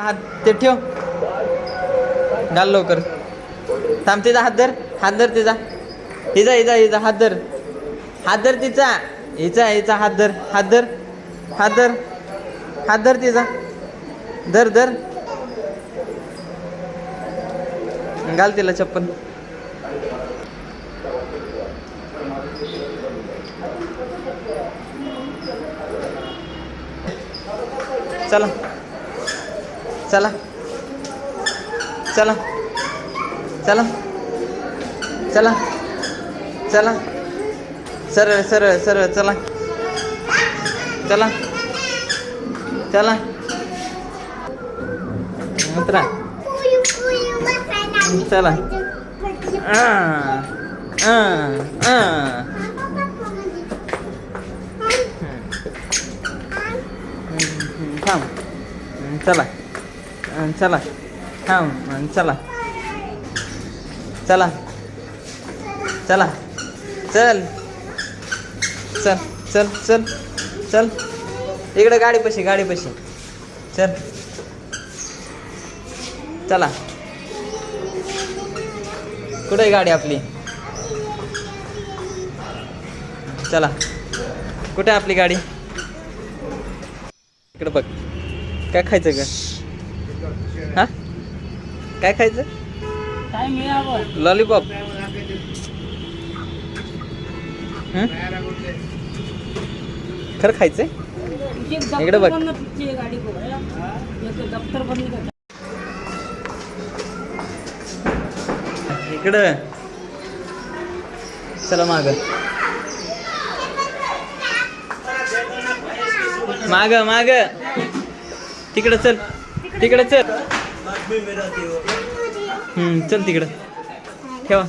हात ते ठेव. घाल लवकर. थांब तिचा हात धर. हात धर तिचा. हिचा हिचा हिचा. हात धर. हात धर तिचा. हिचा हिचा. हात धर. हात धर. हात धर. हात धर तिचा. धर धर. घाल तिला चप्पल. चला. चला. चला. चला. चला. चला. सरळ सरळ सरळ चला. चला. चला. उतरा चला. थांब. चला. चला. थांब चला. चला. चला. चल. चल चल चल चल. इकडे गाडी पशी गाडी पशी. चल. चला. कुठे आहे गाडी आपली? चला. कुठे आहे आपली गाडी? इकडे बघ. काय खायचं का हा? काय खायचं? लॉलीपॉप. खरं खायचंय? इकडे बघ. इकडं. चला माग. माग माग. तिकडं चल. तिकडं चल. हम्म चल तिकडं. ठेवा.